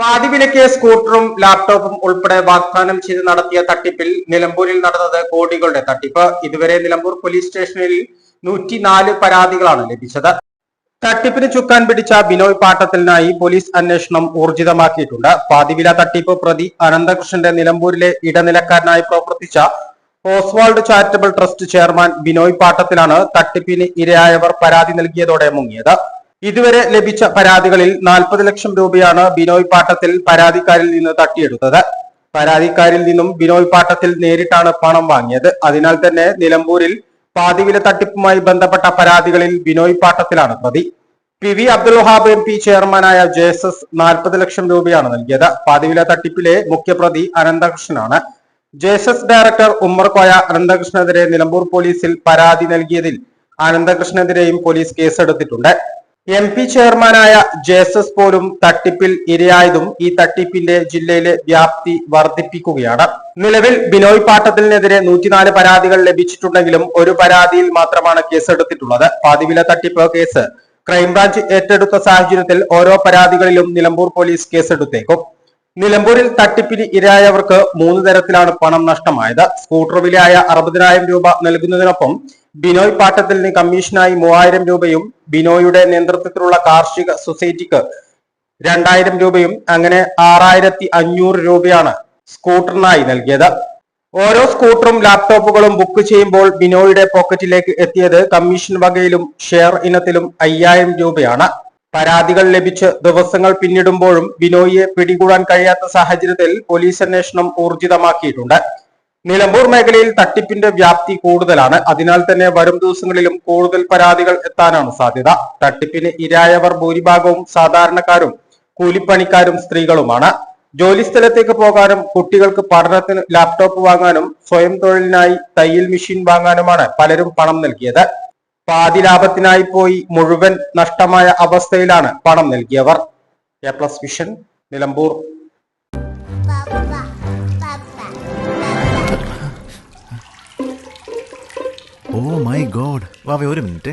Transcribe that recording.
പാതിവിലയ്ക്ക് സ്കൂട്ടറും ലാപ്ടോപ്പും ഉൾപ്പെടെ വാഗ്ദാനം ചെയ്ത് നടത്തിയ തട്ടിപ്പിൽ നിലമ്പൂരിൽ നടന്നത് കോടികളുടെ തട്ടിപ്പ്. ഇതുവരെ നിലമ്പൂർ പോലീസ് സ്റ്റേഷനിൽ നൂറ്റിനാല് പരാതികളാണ് ലഭിച്ചത്. തട്ടിപ്പിന് ചുക്കാൻ പിടിച്ച ബിനോയ് പാട്ടത്തിനായി പോലീസ് അന്വേഷണം ഊർജിതമാക്കിയിട്ടുണ്ട്. പാതിവില തട്ടിപ്പ് പ്രതി അനന്തകൃഷ്ണന്റെ നിലമ്പൂരിലെ ഇടനിലക്കാരനായി പ്രവർത്തിച്ച Oswald charitable trust chairman Binoy പാട്ടത്തിലാണ് തട്ടിപ്പിന് ഇരയായവർ പരാതി നൽകിയതോടെ മുങ്ങിയത്. ഇതുവരെ ലഭിച്ച പരാതികളിൽ നാൽപ്പത് ലക്ഷം രൂപയാണ് ബിനോയ് പാട്ടത്തിൽ പരാതിക്കാരിൽ നിന്ന് തട്ടിയെടുത്തത്. പരാതിക്കാരിൽ നിന്നും ബിനോയ് പാട്ടത്തിൽ നേരിട്ടാണ് പണം വാങ്ങിയത്. അതിനാൽ തന്നെ നിലമ്പൂരിൽ പാതിവില തട്ടിപ്പുമായി ബന്ധപ്പെട്ട പരാതികളിൽ ബിനോയ് പാട്ടത്തിലാണ് പ്രതി. P V Abdul Wahab M P ചെയർമാനായ ജേസസ് നാൽപ്പത് ലക്ഷം രൂപയാണ് നൽകിയത്. പാതിവില തട്ടിപ്പിലെ മുഖ്യപ്രതി അനന്തകൃഷ്ണനാണ്. ജേസസ് ഡയറക്ടർ ഉമ്മർ കോയ അനന്തകൃഷ്ണനെതിരെ നിലമ്പൂർ പോലീസിൽ പരാതി നൽകിയതിൽ അനന്തകൃഷ്ണനെതിരെയും പോലീസ് കേസെടുത്തിട്ടുണ്ട്. എം പി ചെയർമാനായ ജേസസ് പോലും തട്ടിപ്പിൽ ഇരയായതും ഈ തട്ടിപ്പിന്റെ ജില്ലയിലെ വ്യാപ്തി വർദ്ധിപ്പിക്കുകയാണ്. നിലവിൽ ബിനോയ് പാട്ടത്തിനെതിരെ നൂറ്റിനാല് പരാതികൾ ലഭിച്ചിട്ടുണ്ടെങ്കിലും ഒരു പരാതിയിൽ മാത്രമാണ് കേസെടുത്തിട്ടുള്ളത്. പാതിവില തട്ടിപ്പ് കേസ്. ക്രൈംബ്രാഞ്ച് ഏറ്റെടുത്ത സാഹചര്യത്തിൽ ഓരോ പരാതികളിലും നിലമ്പൂർ പോലീസ് കേസെടുത്തേക്കും. നിലമ്പൂരിൽ തട്ടിപ്പിന് ഇരയായവർക്ക് മൂന്ന് തരത്തിലാണ് പണം നഷ്ടമായത്. സ്കൂട്ടർ വിലയായ അറുപതിനായിരം രൂപ നൽകുന്നതിനൊപ്പം ബിനോയ് പാട്ടത്തിന് കമ്മീഷനായി മൂവായിരം രൂപയും ബിനോയുടെ നേതൃത്വത്തിലുള്ള കാർഷിക സൊസൈറ്റിക്ക് രണ്ടായിരം രൂപയും അങ്ങനെ ആറായിരത്തി അഞ്ഞൂറ് രൂപയാണ് സ്കൂട്ടറിനായി നൽകിയത്. ഓരോ സ്കൂട്ടറും ലാപ്ടോപ്പുകളും ബുക്ക് ചെയ്യുമ്പോൾ ബിനോയുടെ പോക്കറ്റിലേക്ക് എത്തിയത് കമ്മീഷൻ വകയിലും ഷെയർ ഇനത്തിലും അയ്യായിരം രൂപയാണ്. പരാതികൾ ലഭിച്ച് ദിവസങ്ങൾ പിന്നിടുമ്പോഴും ബിനോയിയെ പിടികൂടാൻ കഴിയാത്ത സാഹചര്യത്തിൽ പോലീസ് അന്വേഷണം ഊർജിതമാക്കിയിട്ടുണ്ട്. നിലമ്പൂർ മേഖലയിൽ തട്ടിപ്പിന്റെ വ്യാപ്തി കൂടുതലാണ്. അതിനാൽ തന്നെ വരും ദിവസങ്ങളിലും കൂടുതൽ പരാതികൾ എത്താനാണ് സാധ്യത. തട്ടിപ്പിന് ഇരായവർ ഭൂരിഭാഗവും സാധാരണക്കാരും കൂലിപ്പണിക്കാരും സ്ത്രീകളുമാണ്. ജോലിസ്ഥലത്തേക്ക് പോകാനും കുട്ടികൾക്ക് പഠനത്തിന് ലാപ്ടോപ്പ് വാങ്ങാനും സ്വയം തൊഴിലിനായി തയ്യൽ മെഷീൻ വാങ്ങാനുമാണ് പലരും പണം നൽകിയത്. പാതി ലാഭത്തിനായി പോയി മുഴുവൻ നഷ്ടമായ അവസ്ഥയിലാണ് പണം നൽകിയവർ. A plus vision Nilambur. Oh my god വാവേ ഒരു minute.